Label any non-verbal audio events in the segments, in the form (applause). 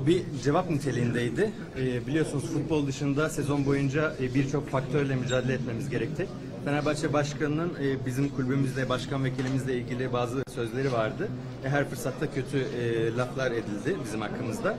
O bir cevap niteliğindeydi. Ee, biliyorsunuz futbol dışında sezon boyunca e, birçok faktörle mücadele etmemiz gerekti. Fenerbahçe Başkanı'nın e, bizim kulübümüzle, başkan vekilimizle ilgili bazı sözleri vardı. E, her fırsatta kötü laflar edildi bizim hakkımızda.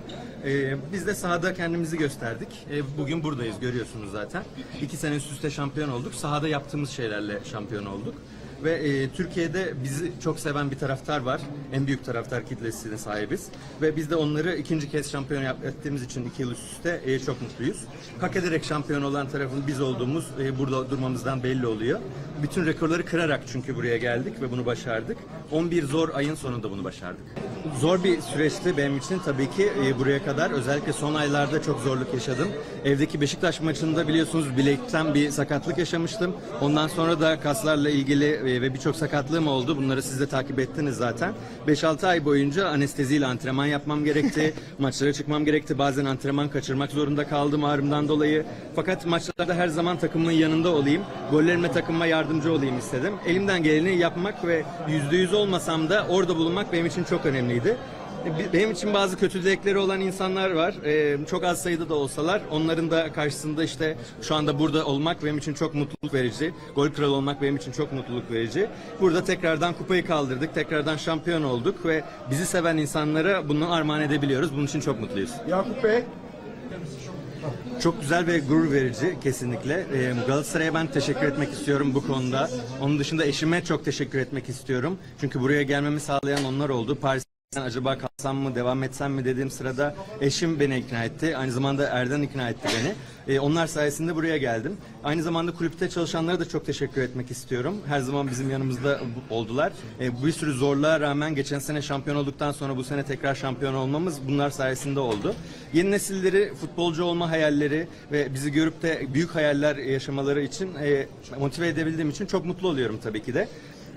Biz de sahada kendimizi gösterdik. Bugün buradayız görüyorsunuz zaten. İki sene üst üste şampiyon olduk. Sahada yaptığımız şeylerle şampiyon olduk. Ve e, Türkiye'de bizi çok seven bir taraftar var. En büyük taraftar kitlesine sahibiz. Ve biz de onları ikinci kez şampiyon yap- ettiğimiz için iki yıl üst üste e, çok mutluyuz. Hak ederek şampiyon olan tarafın biz olduğumuz e, burada durmamızdan belli oluyor. Bütün rekorları kırarak çünkü buraya geldik ve bunu başardık. 11 zor ayın sonunda bunu başardık. Zor bir süreçti benim için tabii ki e, buraya kadar. Özellikle son aylarda çok zorluk yaşadım. Evdeki Beşiktaş maçında biliyorsunuz bilekten bir sakatlık yaşamıştım. Ondan sonra da kaslarla ilgili e, ve birçok sakatlığım oldu. Bunları siz de takip ettiniz zaten. 5-6 ay boyunca anesteziyle antrenman yapmam gerekti. (laughs) Maçlara çıkmam gerekti. Bazen antrenman kaçırmak zorunda kaldım ağrımdan dolayı. Fakat maçlarda her zaman takımın yanında olayım. Gollerime takımıma yardımcı olayım istedim. Elimden geleni yapmak ve %100 olmasam da orada bulunmak benim için çok önemliydi. E, Benim için bazı kötü dilekleri olan insanlar var. Ee, çok az sayıda da olsalar. Onların da karşısında işte şu anda burada olmak benim için çok mutluluk verici. Gol kralı olmak benim için çok mutluluk verici. Burada tekrardan kupayı kaldırdık. Tekrardan şampiyon olduk ve bizi seven insanlara bunu armağan edebiliyoruz. Bunun için çok mutluyuz. Yakup Bey. Çok güzel ve gurur verici kesinlikle. Ee, Galatasaray'a ben teşekkür etmek istiyorum bu konuda. Onun dışında eşime çok teşekkür etmek istiyorum. Çünkü buraya gelmemi sağlayan onlar oldu. Paris'ten acaba kalsam mı, devam etsem mi dediğim sırada eşim beni ikna etti. Aynı zamanda Erden ikna etti beni. Ee, onlar sayesinde buraya geldim. Aynı zamanda kulüpte çalışanlara da çok teşekkür etmek istiyorum. Her zaman bizim yanımızda oldular. Ee, bir sürü zorluğa rağmen geçen sene şampiyon olduktan sonra bu sene tekrar şampiyon olmamız bunlar sayesinde oldu. Yeni nesilleri futbolcu olma hayalleri ve bizi görüp de büyük hayaller yaşamaları için e, motive edebildiğim için çok mutlu oluyorum tabii ki de.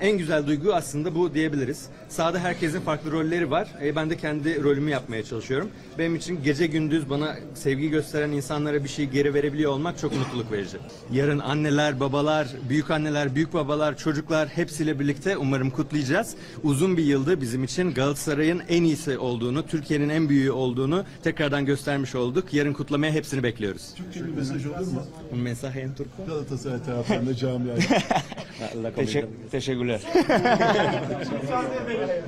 En güzel duygu aslında bu diyebiliriz. Sahada herkesin farklı rolleri var. E, ben de kendi rolümü yapmaya çalışıyorum. Benim için gece gündüz bana sevgi gösteren insanlara bir şey geri verebiliyor olmak çok mutluluk verici. Yarın anneler, babalar, büyük anneler, büyük babalar, çocuklar hepsiyle birlikte umarım kutlayacağız. Uzun bir yıldı bizim için Galatasaray'ın en iyisi olduğunu, Türkiye'nin en büyüğü olduğunu tekrardan göstermiş olduk. Yarın kutlamaya hepsini bekliyoruz. Türkçe bir mesaj olur mu? Un mensaje en turco. Galatasaray taraftarına camiaya. (laughs) La Teşekkür, teşekkürler. (laughs) (laughs)